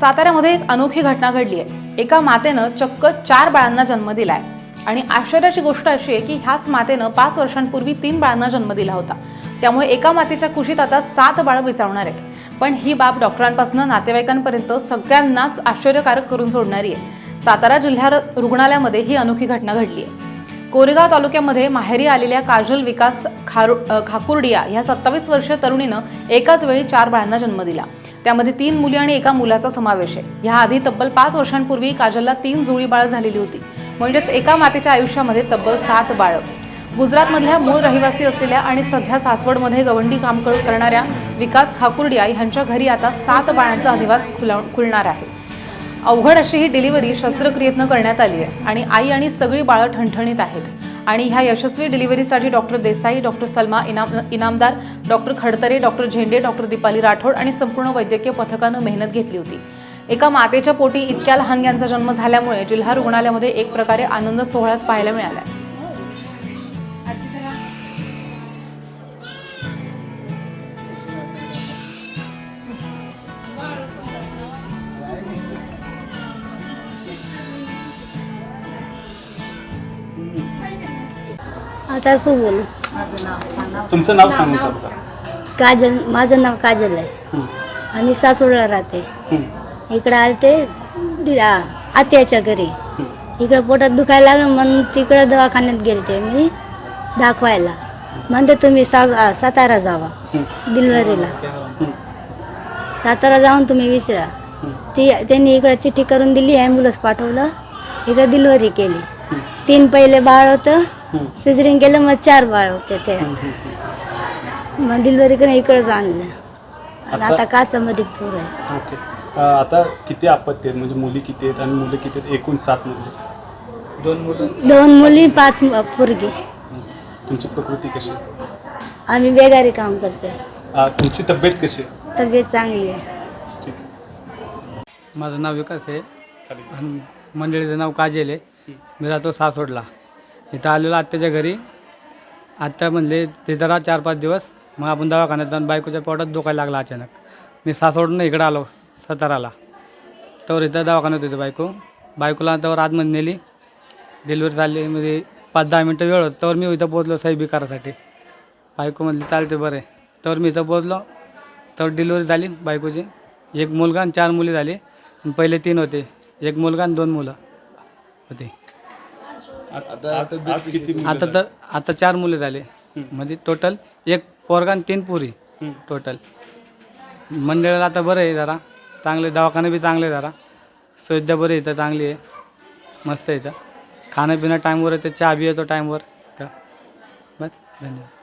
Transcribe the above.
साताऱ्यामध्ये एक अनोखी घटना घडली आहे एका मातेनं चक्क चार बाळांना जन्म दिलाय. आणि आश्चर्याची गोष्ट अशी आहे की ह्याच मातेनं पाच वर्षांपूर्वी तीन बाळांना जन्म दिला होता. त्यामुळे एका मातेच्या कुशीत आता सात बाळं विचारणार आहेत. पण ही बाब डॉक्टरांपासून नातेवाईकांपर्यंत सगळ्यांनाच आश्चर्यकारक करून सोडणारी आहे. सातारा जिल्हा रुग्णालयामध्ये ही अनोखी घटना घडली आहे कोरेगाव तालुक्यामध्ये माहेरी आलेल्या काजल विकास खारु खाकुर्डिया ह्या सत्तावीस वर्षीय तरुणीनं एकाच वेळी चार बाळांना जन्म दिला. त्यामध्ये तीन मुली आणि एका मुलाचा समावेश आहे. ह्याआधी तब्बल पाच वर्षांपूर्वी काजलला तीन जुळी बाळ झालेली होती. म्हणजेच एका मातेच्या आयुष्यामध्ये तब्बल सात बाळं. गुजरातमधल्या मूळ रहिवासी असलेल्या आणि सध्या सासवडमध्ये गवंडी काम करणाऱ्या विकास खाकुर्डिया ह्यांच्या घरी आता सात बाळांचा अधिवास खुला खुलणार आहे. अवघड अशी ही डिलिव्हरी शस्त्रक्रियेतनं करण्यात आली आहे आणि आई आणि सगळी बाळं ठणठणीत आहेत. आणि ह्या यशस्वी डिलिव्हरीसाठी doctor Desai doctor Salma Inam Inamdar doctor Khadtare doctor Zende doctor Deepali Rathod आणि संपूर्ण वैद्यकीय पथकानं मेहनत घेतली होती. एका मातेच्या पोटी इतक्या लहान यांचा जन्म झाल्यामुळे जिल्हा रुग्णालयामध्ये एक प्रकारे आनंद सोहळाच पाहायला मिळाला आता बोलू तुमचं नाव सांगायचं बघा काजल माझं नाव काजल आहे. हं, आम्ही सासवडला राहते. हं, इकडं आलते दि- आ- आत्याच्या घरी. हं. इकडं पोटात दुखायला लागलं म्हणून तिकडं दवाखान्यात गेलते मी दाखवायला. म्हणते तुम्ही सा आ- सातारा जावा हं, डिलिव्हरीला हं, सातारा जाऊन तुम्ही विचारा हं, ती त्यांनी इकडं चिठ्ठी करून दिली ॲम्ब्युलन्स पाठवलं इकडं डिलिव्हरी केली. हं, तीन पहिले बाळ होतं सिजरिंग केलं मग चार बाळ होते ते. मग डिलिव्हरीकडे इकडंच आणलं. आणि आता- काचामध्ये पूर आहे. ओके. अं, आता किती आपत्ती आहेत? म्हणजे मुली किती आहेत आणि मुलं किती आहेत? एकूण सात मुली दोन मुलं? दोन मुली पाच पोरगी. तुमची प्रकृती कशी आहे? आम्ही बेगारी काम करते अं, तुमची तब्येत कशी आहे? तब्येत चांगली आहे. ठीक आहे. माझं नाव विकास आहे. खाली. आणि मंडळीचं नाव काजल आहे. मी राहतो सासवडला. इथं आलेलो आत्याच्या घरी. आत्या म्हणले ते जरा चार पाच दिवस मग आपण दवाखान्यात जाऊन बायकोच्या पोटात दुखायला लागला अचानक. मी सासवडून इकडं आलो सताराला. तर इथं दवाखान्यात होती बायको. बायकोला त्यावर आतमध्ये नेली. डिलिव्हरी झाली म्हणजे पाच दहा मिनटं वेळ होतं. तर मी इथं पोचलो सही करासाठी बायको म्हणली चालते बरं तर मी इथं पोचलो तर डिलिव्हरी झाली बायकोची. एक मुलगा आणि चार मुली झाली. आणि पहिले तीन होते. एक मुलगा आणि दोन मुलं होते. आज आज- आज किती मुलं आता तर आता चार मुले झाले. म्हणजे टोटल एक पोरगा आणि तीन पुरी. हं. टोटल मंडळाला आता बरं आहे जरा. चांगले दवाखाने बी चांगले जरा. सुविधा बरी इथं चांगली आहे. मस्त आहे इथं. खाणं पिणं टाईमवर येतं चहा बी येतो टाईमवर बस धन्यवाद.